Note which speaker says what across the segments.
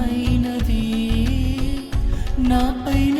Speaker 1: ఘనమైనది నాపైన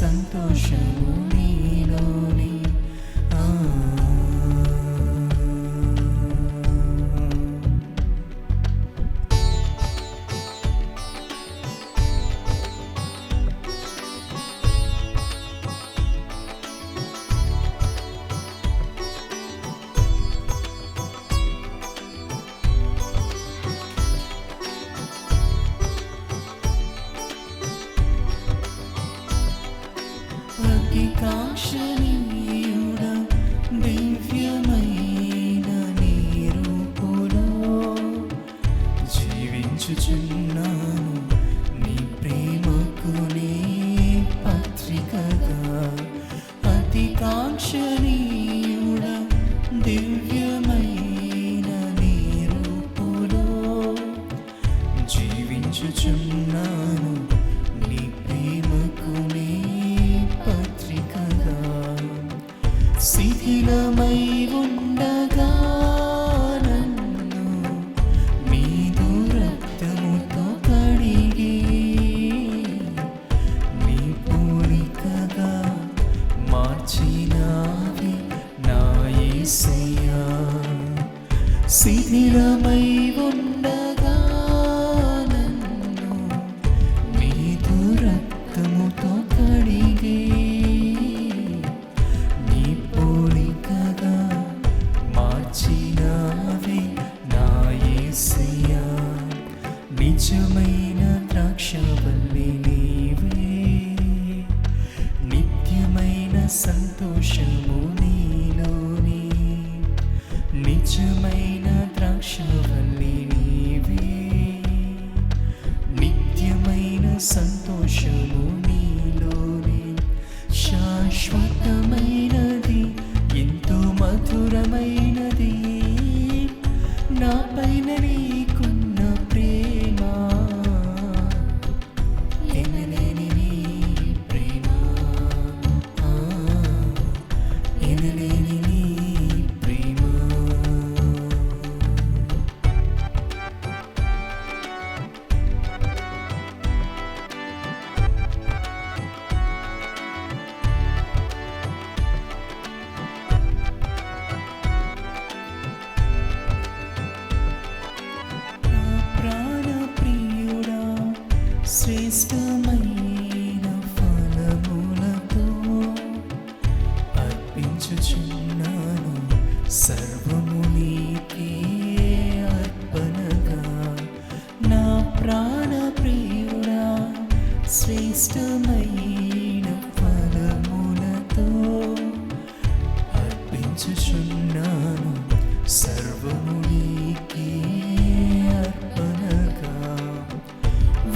Speaker 1: సంతోషము. జీవించుచున్నాను నీ ప్రేమకు నీ పత్రికగా. అతి కాంక్షణీయుడ శాశ్వతమైనది ఎంతో మధురమైనది. నాపైన నీకున్న ప్రేమ ఎనలేని ప్రేమ. ఎనలేని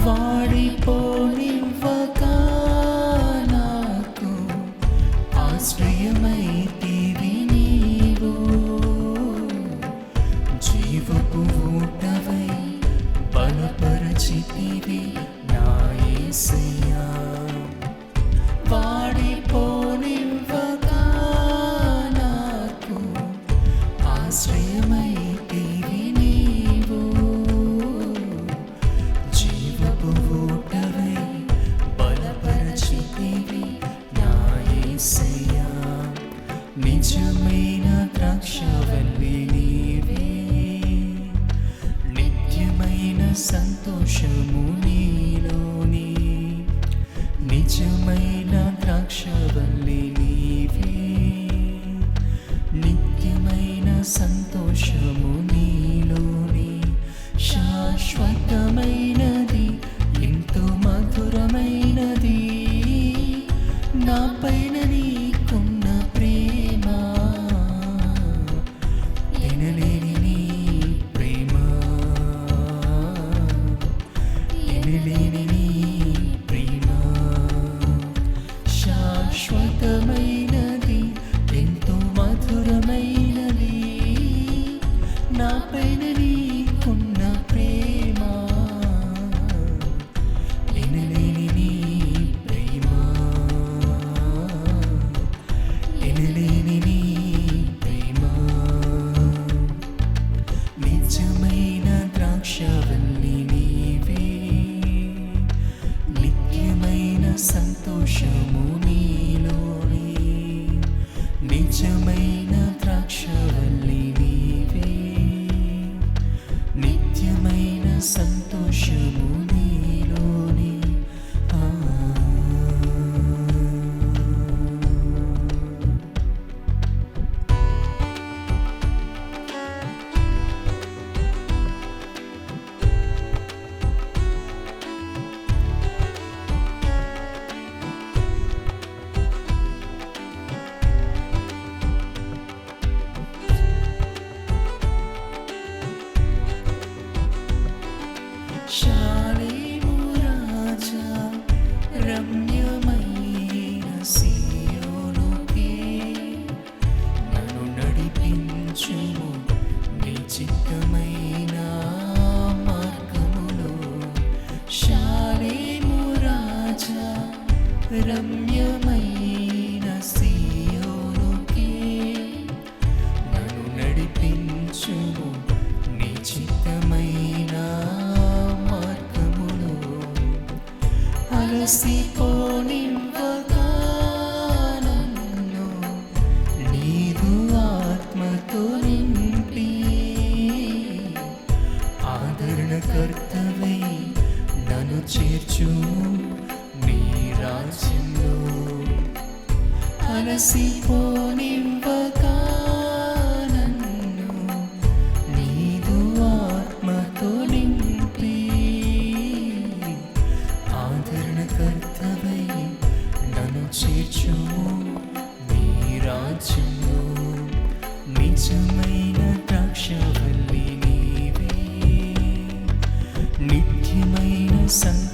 Speaker 1: வாடி போனின் తల్లి నీవే సంతోషము నీలోని నిజమైన ద్రాక్షవల్లి నీవే. నిత్యమైన సంతోషము నీలోని శాశ్వతమైన సంతోషము నీలోనే నిజమైన ద్రాక్ష నీ చిత్తమైన మార్గములో శాలేము రాజా రమ్యమైన సీయోనుకే నన్ను నడిపించుము నీ చిత్తమైన మార్గములో అలసిపోనివ్వగా చేర్చు నీ రాజ్యంలో అలసిపోనివ్వగా నన్ను నీదు ఆత్మతో నింపి ఆదరణకర్తవై నన్ను చేర్చు నీ రాజ్యంలో నిజమైన ద్రాక్ష నీవే నిత్యమైన సంతోషము